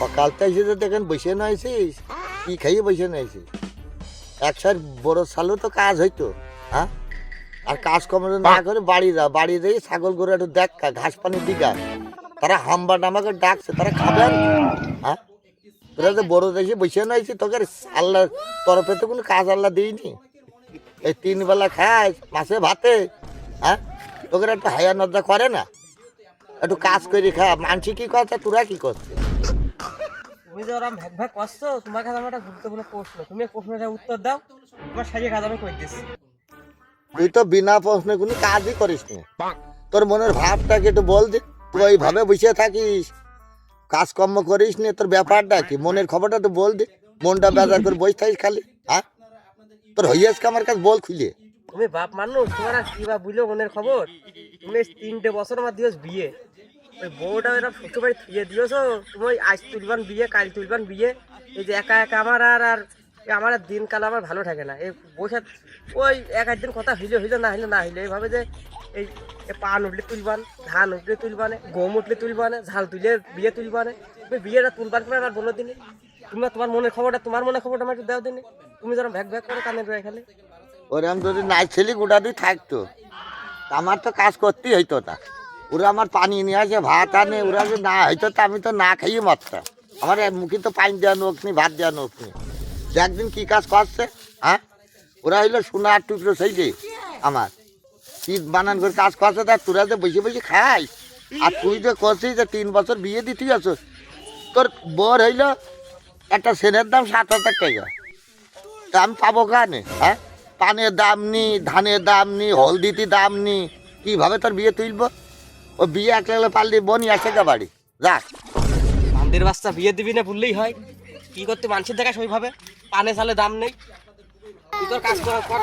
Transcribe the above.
সকাল থেকে এসে দেখেন বসে নাইছিস কি খাইয়ে বসে নাইছিস একসার বড় সালও তো কাজ হইতো হ্যাঁ? আর কাজ কম না করে বাড়ি যা বাড়ি যাই ছাগল গরু একটু দেখ ঘাস পানি দিকা তারা হাম্বা আমাকে ডাকছে তারা খাবেন হ্যাঁ? তোরা তো বড় দেশে বসে নাইছি তোকে আল্লাহ তরফে তো কোনো কাজ আল্লাহ দিইনি এই তিন বেলা খাস মাসে ভাতে হ্যাঁ? তোকে একটু হায়া নজা করে না। একটু কাজ করে খা মানসি কি করছে তোরা কি করছিস? তুমি যে ওরম ভ্যাক ভ্যাক করছ তোমার কাছে আমার একটা গুরুত্বপূর্ণ প্রশ্ন। তুমি এই প্রশ্নটার উত্তর দাও তোমার সাজিয়ে কাজ আমি করে দিচ্ছি। তুই তো বিনা প্রশ্নে কোনো কাজই করিস না। তোর মনের ভাবটাকে একটু বল দে তুই ওইভাবে বসে থাকিস কাজকর্ম করিস না তোর ব্যাপারটা কি? মনের খবরটা তো বল দে মনটা বেজার করে বসে থাকিস খালি হ্যাঁ? তোর হইয়াসকে আমার কাছে বল খুলে তুমি বাপ মানুষ তোমার আর কি বা বুঝলো মনের খবর? তুমি তিনটে বছর আমার দিয়েছ বিয়ে। ওই বউটা এরকম শ্বশুর বাড়ি থুয়ে দিয়েছ? তুমি আজ তুলবান বিয়ে, কাল তুলবান বিয়ে। এই যে একা একা আমার আর আর আমার আর দিনকাল আমার ভালো থাকে না। এই বসে, ওই এক একদিন কথা হইলে হইলে, না হইলে না হইলে। এইভাবে যে এই পান উঠলে তুলবান, ধান উঠলে তুলবানে, গম উঠলে তুলবানে, ঝাল তুলে বিয়ে তুলবানে। বিয়েটা তুলবান করে আমার বলো দিনে। তুমি তোমার মনের খবরটা, তোমার মনের খবরটা আমার একটু দিনে। তুমি যেন ভ্যাক ভ্যাক করে কানে রয়ে খেলে। ওরম যদি নাই ছেলে গোটা দিয়ে থাকতো আমার তো কাজ করতেই হইতো না। ওরা আমার পানি নিয়ে আসে, ভাত আনে, ওরা যে না হয়তো তো আমি তো না খাইয়ে মরতাম আমার মুখে তো পানি দেওয়া নোক নি ভাত দেওয়া নোক নি একদিন কি কাজ করছে হ্যাঁ? ওরা হইল সোনার টুকরো সেই যে আমার। শীত বানান করে কাজ করছে তা তোরা যে বসে বসে খাই। আর তুই যে করছিস যে তিন বছর বিয়ে দিতে আছো তোর বর হইল একটা সেনের দাম সাত হাজার টাকা। তা আমি পাবো কানে হ্যাঁ? পানের দাম নি ধানের দাম নি হলদিতে দাম নি কীভাবে তোর বিয়ে তুলবো? ও বিয়ে একলা পারলি, বনি আসে গা বাড়ি। রাখ আমাদের বাচ্চা বিয়ে দিবি না বললেই হয়। কি করতে মানুষের দেখা ওইভাবে? পানে সালে দাম নেই। তুই তোর কাজ কর কর